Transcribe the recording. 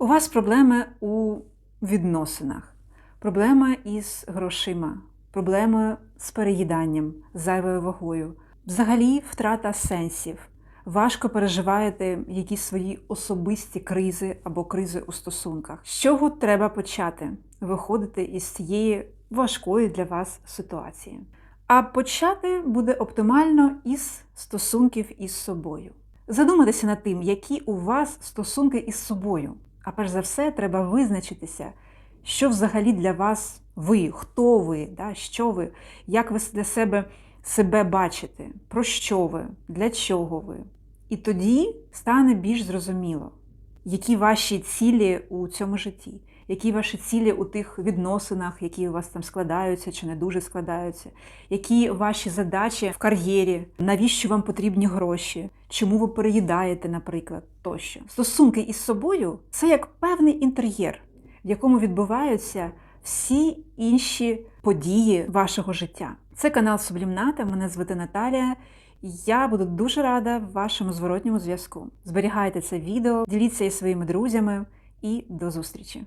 У вас проблеми у відносинах, проблема із грошима, проблеми з переїданням, зайвою вагою, взагалі втрата сенсів. Важко переживаєте якісь свої особисті кризи або кризи у стосунках. З чого треба почати виходити із цієї важкої для вас ситуації? А почати буде оптимально із стосунків із собою. Задуматися над тим, які у вас стосунки із собою. А перш за все, треба визначитися, що взагалі для вас ви, хто ви, да, що ви, як ви для себе себе бачите, про що ви, для чого ви. І тоді стане більш зрозуміло, які ваші цілі у цьому житті, які ваші цілі у тих відносинах, які у вас там складаються чи не дуже складаються, які ваші задачі в кар'єрі, навіщо вам потрібні гроші, чому ви переїдаєте, наприклад, тощо. Стосунки із собою це як певний інтер'єр, в якому відбуваються всі інші події вашого життя. Це канал Сублімната. Мене звати Наталія. Я буду дуже рада вашому зворотньому зв'язку. Зберігайте це відео, діліться із своїми друзями і до зустрічі!